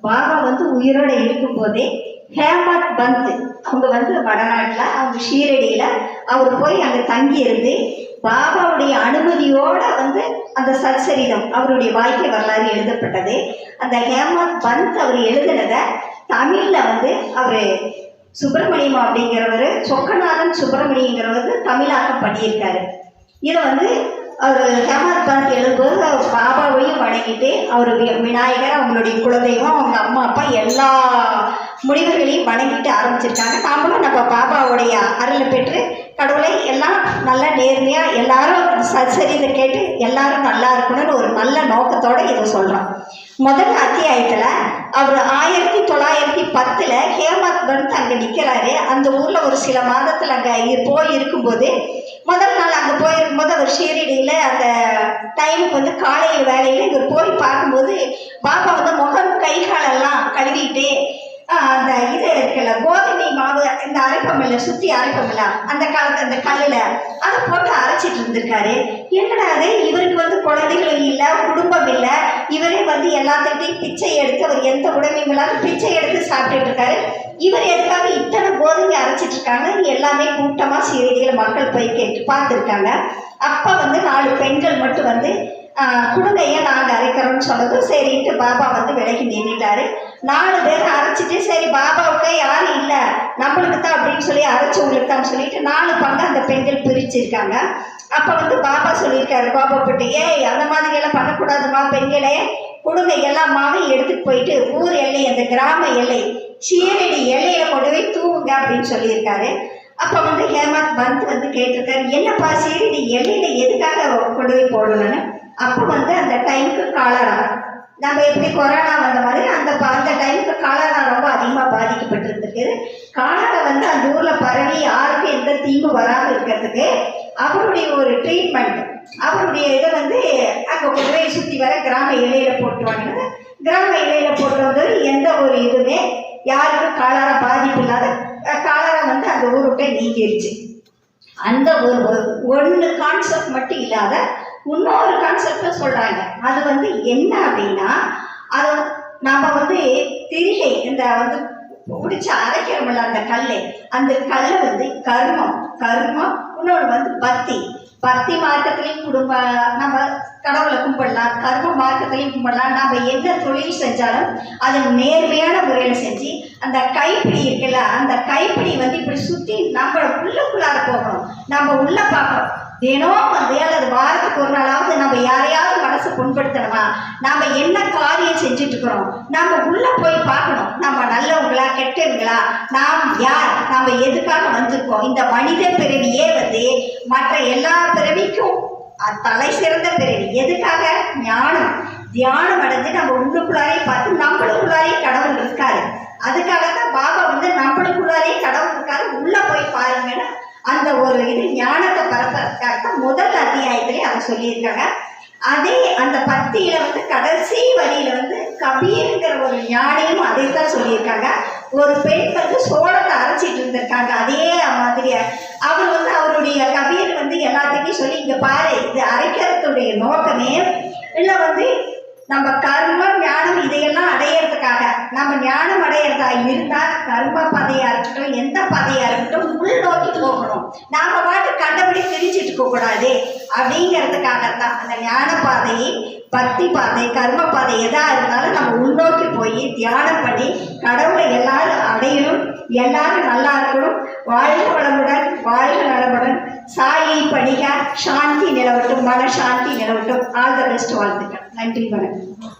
பாபா வந்து உயிரோட இருக்கும் போதே ஹேமத் பந்த் அவங்க வந்து வடநாட்டில் அவங்க ஷீரடியில் அவர் போய் அங்கே தங்கி இருந்து பாபாவுடைய அனுமதியோட வந்து அந்த சச்சரிதம் அவருடைய வாழ்க்கை வரலாறு எழுதப்பட்டது. அந்த ஹேமத் பந்த் அவர் எழுதினதை தமிழில் வந்து அவர் சுப்பிரமணியம் அப்படிங்கிறவர் சொக்கநாதன் சுப்பிரமணியங்கிறவர் தமிழாக்கம் பண்ணியிருக்காரு. இதை வந்து அவர் ஹேமத் பந்த் வணங்கிட்டு அவர் விநாயகர் அவங்களுடைய குலதெய்வம் அவங்க அம்மா அப்பா எல்லா முனிவர்களையும் வணங்கிட்டு ஆரம்பிச்சிருக்காங்க. நாமளும் நம்ம பாபாவுடைய அருளை பெற்று கடவுளை எல்லாம் நல்லா நேர்மையாக எல்லாரும் சச்சரிதை கேட்டு எல்லாரும் நல்லா இருக்கணும்னு ஒரு நல்ல நோக்கத்தோடு இதை சொல்கிறோம் முதல் அத்தியாயத்தில் அவர் ஆயிரத்தி தொள்ளாயிரத்தி பத்தில் ஹேமத் பந்த் அங்கே நிற்கிறாரு அந்த ஊரில் ஒரு சில மாதத்தில் அங்கே போய் இருக்கும்போது முதல் நாள் அங்கே போயிருக்கும்போது அவர் ஷீரடியில் அந்த டைமுக்கு வந்து காலையில் வேலையில் இவர் போய் பார்க்கும்போது பாப்பா வந்து முகம் கை காலெல்லாம் கழுவிட்டு அந்த இது இருக்குல்ல கோதுமை மாவு இந்த அரைப்பமில்ல சுற்றி அரைப்பமில்ல அந்த காலத்து அந்த கல்லில் அதை போட்டு அரைச்சிட்டு இருந்திருக்காரு. என்னடா அது இவருக்கு வந்து குழந்தைகளும் இல்லை குடும்பம் இல்லை. இவரே வந்து எல்லாத்துக்கிட்டையும் பிச்சை எடுத்து அவர் எந்த உடமையும் இல்லாத பிச்சை எடுத்து சாப்பிட்டுட்டு இருக்காரு. இவர் எதுக்காக இத்தனை கோதுமை அரைச்சிட்டு இருக்காங்க? எல்லாமே கூட்டமாக செய்திகளை மக்கள் போய் கேட்டு பார்த்துருக்காங்க. அப்போ வந்து நாலு பெண்கள் மட்டும் வந்து கொடுங்க ஏன் நாங்கள் அரைக்கிறோம்னு சொன்னதும் சரின்ட்டு பாபா வந்து விலகி நின்றுட்டாரு நாலு பேர் அரைச்சிட்டு சரி பாபாவுக்கு யாரும் இல்லை நம்மளுக்கு தான் அப்படின்னு சொல்லி அரைச்சவங்களுக்கு தான் சொல்லிட்டு நாலு பங்கு அந்த பெண்கள் பிரிச்சிருக்காங்க. அப்போ வந்து பாபா சொல்லியிருக்காரு பாபா போட்டு ஏய் அந்த மாதிரி எல்லாம் பண்ணக்கூடாதுமா பெண்களே. கொடுங்க எல்லா மாவையும் எடுத்துட்டு போயிட்டு ஊர் எல்லை அந்த கிராம எல்லை சீரடி எல்லையில கொண்டு போய் தூவுங்க அப்படின்னு சொல்லியிருக்காரு. அப்போ வந்து ஹேமந்த் பந்த் வந்து கேட்டிருக்காரு என்னப்பா சீரடி எல்லையில எதுக்காக கொண்டு போய் போடணும்னு? அப்போ வந்து அந்த டைமுக்கு காலரா நம்ம எப்படி கொரோனா வந்த மாதிரி அந்த அந்த டைமுக்கு காலரா ரொம்ப அதிகமாக பாதிக்கப்பட்டிருந்திருக்கு. காலரா வந்து அந்த ஊரில் பரவி யாருக்கும் எந்த தீங்கும் வராமல் இருக்கிறதுக்கு அவருடைய ஒரு ட்ரீட்மெண்ட் அவருடைய இதை வந்து அங்கே கொண்டு போய் சுற்றி வர கிராம எல்லையில போட்டுருவாங்க கிராம இலையில போட்டு வந்தது எந்த ஒரு இதுவுமே யாருக்கும் காலரா அந்த நீங்கிருச்சு அந்த ஒரு ஒன்று கான்செப்ட் மட்டும் இல்லாத இன்னொரு கான்செப்டும் சொல்கிறாங்க அது வந்து என்ன அப்படின்னா அது நம்ம வந்து திரிகை இந்த வந்து பிடிச்சி அரைக்கிறோம்ல அந்த கல் அந்த கல்லை வந்து கர்மம் கர்மம் இன்னொன்று வந்து பத்தி. பக்தி மார்க்கத்திலையும் குடும்ப நம்ம கடவுளை கும்பிடலாம் கர்ம மார்க்கத்திலையும் கும்பிடலாம். நம்ம எந்த தொழில் செஞ்சாலும் அதை நேர்மையான முறையில் செஞ்சு அந்த கைப்பிடி இருக்குல்ல அந்த கைப்பிடி வந்து இப்படி சுற்றி நம்ம உள்ளுக்குள்ளார போகணும். நம்ம உள்ள பார்க்கணும். தினம் வந்து அல்லது வாரத்துக்கு ஒரு நாளாவது நம்ம யாரையாவது மனசு புண்படுத்தணுமா? நாம் என்ன காரியம் செஞ்சுட்டு இருக்கிறோம்? நம்ம உள்ள போய் பார்க்க கெட்டவங்களா நாம் யார்? நாம எதுக்காக வந்திருக்கோம்? இந்த மனித பிறவியே வந்து மற்ற எல்லா பிறவிக்கும் தலை சிறந்த பிறவி. எதுக்காக? ஞானம். தியானம் அடைஞ்சு நம்ம உள்ளுக்குள்ளாரே பார்த்து நம்மளுக்குள்ளாரே கடவுள் இருக்காரு. அதுக்காக தான் பாபா வந்து நம்மளுக்குள்ளாரே கடவுள் இருக்காரு. உள்ள போய் பாருங்கன்னு அந்த ஒரு இது ஞானத்தை பரப்புறதுக்காக தான் முதல் அத்தியாயத்திலே அதை சொல்லியிருக்காங்க. அதே அந்த பத்தியில வந்து கபீர்ங்கிற ஒரு ஞானியும் அதைத்தான் தான் சொல்லியிருக்காங்க. ஒரு பெண் வந்து சோளத்தை அரைச்சிட்டு இருந்திருக்காங்க. அதே மாதிரிய. அவர் வந்து அவருடைய கபீர் வந்து எல்லாத்துக்கும் சொல்லி இங்க பாரு இது அரைக்கிறதுடைய நோக்கமே இல்லை வந்து நம்ம கர்மம் ஞானம் இதையெல்லாம் அடையிறதுக்காக. நம்ம ஞானம் அடையிறதா இருந்தா கர்ம பாதையா இருக்கட்டும் எந்த பாதையா இருக்கட்டும் உள் நோக்கி போகணும். நாம பாட்டு கண்டபடி பிரிச்சுட்டு இருக்க கூடாது அப்படிங்கிறதுக்காகத்தான். அந்த ஞான பாதையை பக்தி பாதை கர்ம பாதை எதா இருந்தாலும் நம்ம உள்நோக்கி போய் தியானம் பண்ணி கடவுளை எல்லாரும் அடையணும் எல்லாரும் நல்லா இருக்கணும். வாழ்க வளமுடன் வாழ்க நலமுடன். சாயி படிக சாந்தி நிலவட்டும் மன சாந்தி நிலவட்டும். ஆல் த பெஸ்ட் வாழ்த்துக்கள். நன்றி வணக்கம்.